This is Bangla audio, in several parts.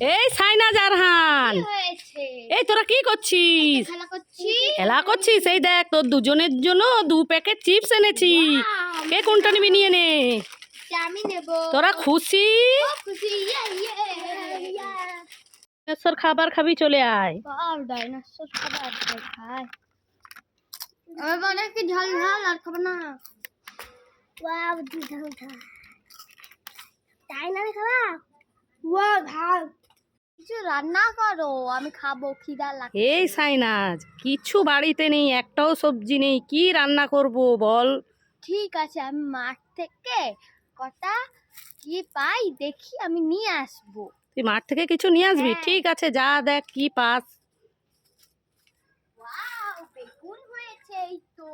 এই সাইনা জারহান। এই তোরা কি করছিস? খেলা করছিস? এই দেখ তোর দুজনের জন্য দু প্যাকেট চিপস এনেছি। কে কোনটা নিবি নিয়ে নে। তোরা খুশি? ডাইনোসর খাবার খাবি চলে আয়। ডাইনোসর খাবার খাই আমি বলে কি ঝাল ঝাল আর খাব না। ওয়াও ঝাল ঝাল। তাই না খাবা? ওয়া ঝাল। কিছু রান্না করো আমি খাব খিদা লাগছে। এই সাইনাজ কিছু বাড়িতে নেই একটাও সবজি নেই কি রান্না করব বল? ঠিক আছে আমি মাঠ থেকে কটা কি পাই দেখি আমি নিয়ে আসব। তুই মাঠ থেকে কিছু নিয়ে আসবি? হ্যাঁ। ঠিক আছে যা দেখ কি পাস। ওয়াও বেগুন হয়েছে এই তো।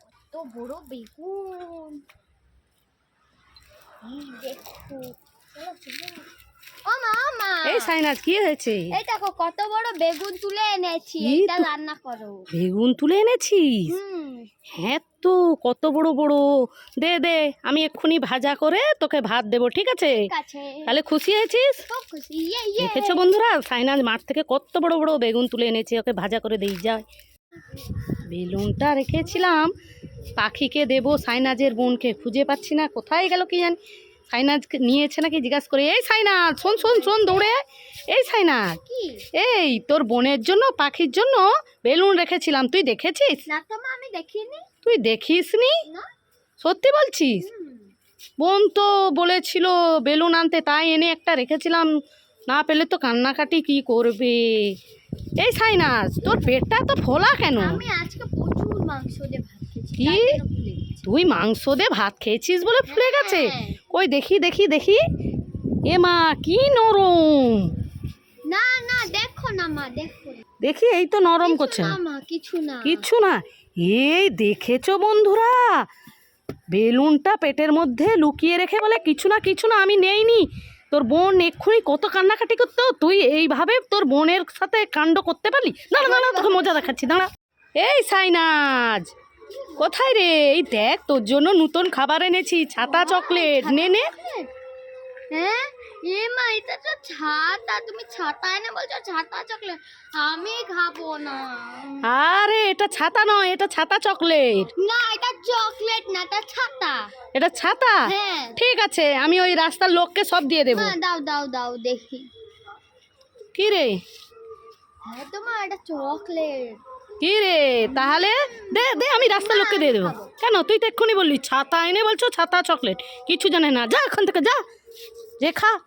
কত বড় বেগুন। এই দেখো চলো, চলো। এই কি হয়েছে? এই দেখো কত বড় বেগুন তুলে এনেছি এটা রান্না করো। বেগুন তুলে এনেছিস? হ্যাঁ তো কত বড় বড়। দে দে আমি এক্ষুনি ভাজা করে তোকে ভাত দেবো ঠিক আছে? তাহলে খুশি হয়েছিস? ইয়ে ইয়ে। দেখেছ বন্ধুরা সাইনাজ মাঠ থেকে কত বড় বড় বেগুন তুলে এনেছে ওকে ভাজা করে দেই যায় বেলুনটা রেখেছিলাম পাখিকে দেবো সাইনাজের বোনকে খুঁজে পাচ্ছি না কোথায় গেল কি জানি? সাইনাজকে নিয়েছে নাকি জিজ্ঞাসা করে এই সাইনাজ শোন শোন শোন দৌড়ে এই সাইনাজ কি? এই তোর বোনের জন্য পাখির জন্য বেলুন রেখেছিলাম তুই দেখেছিস? না তো মা আমি দেখিনি। তুই দেখিসনি? না। সত্যি বলছিস? বোন তো বলেছিল বেলুন আনতে তাই এনে একটা রেখেছিলাম না পেলে তো কান্নাকাটি কি করবে? এই সাইনাস তোর পেটটা তো ফোলা কেন? আমি আজকে প্রচুর মাংস দিয়ে কি? তাই মাংস দিয়ে ভাত খেয়েছিস বলে ফুলে গেছে। কই দেখি দেখি দেখি। এ মা কি নরম। না না দেখো না মা দেখো দেখি এই তো নরম করছে কিছু না। কিচ্ছু না। এই দেখেছ বন্ধুরা? বেলুনটা পেটের মধ্যে লুকিয়ে রেখে বলে কিছু না কিছু না আমি নেইনি। তোর বোন এক্ষুনি কত কান্নাকাটি করতো তুই এইভাবে তোর বোনের সাথে কাণ্ড করতে পারলি? দাঁড়া দাঁড়া তোকে মজা দেখাচ্ছি দাঁড়া। এই সাইনাজ। কোথায় রে? এই দেখ তোর জন্য নতুন খাবার এনেছি ছাতা চকলেট। নে নে। হ্যাঁ? এ মা এটা তো ছাতা তুমি ছাতা এনে বলছো ছাতা চকলেট। আমি খাব না। আরে এটা ছাতা নয় এটা ছাতা চকলেট। না এটা চকলেট না এটা ছাতা। এটা ছাতা? হ্যাঁ। ঠিক আছে আমি ওই রাস্তার লোককে সব দিয়ে দেবো। হ্যাঁ দাও দাও দাও দেখি। কি রে? হ্যাঁ তো মা এটা চকলেট। কি রে? তাহলে দে দে, আমি রাস্তার লোককে দিয়ে দেবো। কেন? তুই তো এক্ষুনি বললি, ছাতা এনে বলছো, ছাতা, চকলেট। কিছু জানে না। যা, এখন থেকে যা। রেখা